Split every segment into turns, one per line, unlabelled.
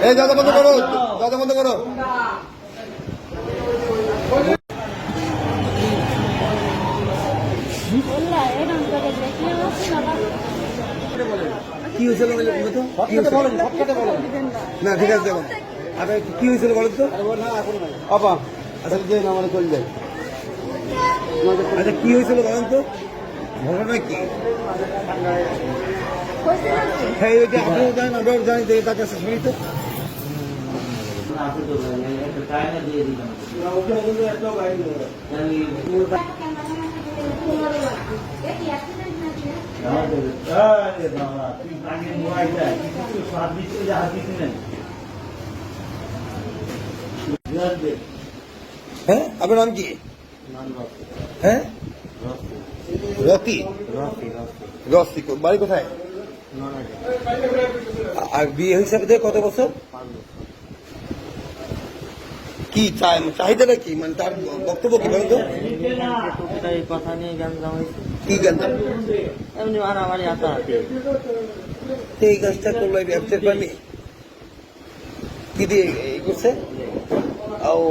এই দাদা বন্ধ করো দাদা বন্ধ করো। কি হয়েছিল বলো তো? কি না ঠিক আছে দেখুন আচ্ছা কি হয়েছিল বলো তো? আপা আচ্ছা যে আমার চলে আচ্ছা কি হয়েছিল বলেন তো? ঘটনা কি হ্যাঁ এই যে আপনিও জানেন আমরাও জানি যে তার কাছে শুনি তো
আসে তো ভাই, একটা টাইমে দিয়ে দিলাম আমি আরে বাবা তুই আগে মোবাইলটা কিছু সাত দিচ্ছে যে হাত দিচ্ছে না বুঝতে
হ্যাঁ আপনার নাম কি হ্যাঁ রতি রতি বাড়ি কোথায়? আর বিয়ে হিসাবে দিয়ে কত বছর? কি চাই চাহিদাটা কি? মানে তার বক্তব্য কি বলতো
কথা নিয়ে হয়েছে।
কি জানতো
এমনি মারামারি হাতাহাতি
এই কাজটা করল ব্যবসার পানি কি দিয়ে করছে? ও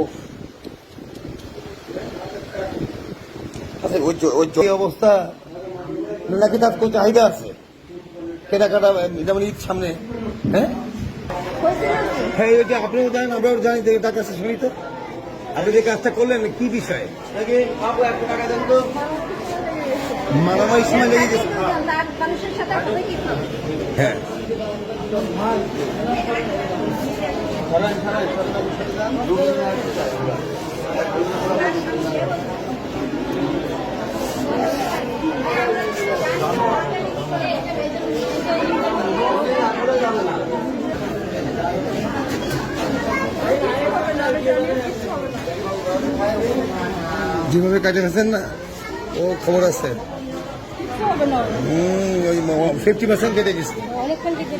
আচ্ছা ওই ওই অবস্থা নাকি তার কোনো চাহিদা আছে কেনাকাটা যেমন ঈদ সামনে হ্যাঁ হ্যাঁ এই যে আপনিও জানেন আমরাও জানি যে তার কাছে শুনি তো আপনি যে কাজটা করলেন কি বিষয়ে মারামারি সময় লেগে গেছে
সাথে হবে
যেভাবে কাজে গেছেন না ও খবর আছে? হুম ওই ফিফটি পার্সেন্ট কেটে গেছে।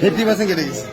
ফিফটি পার্সেন্ট কেটে গেছে।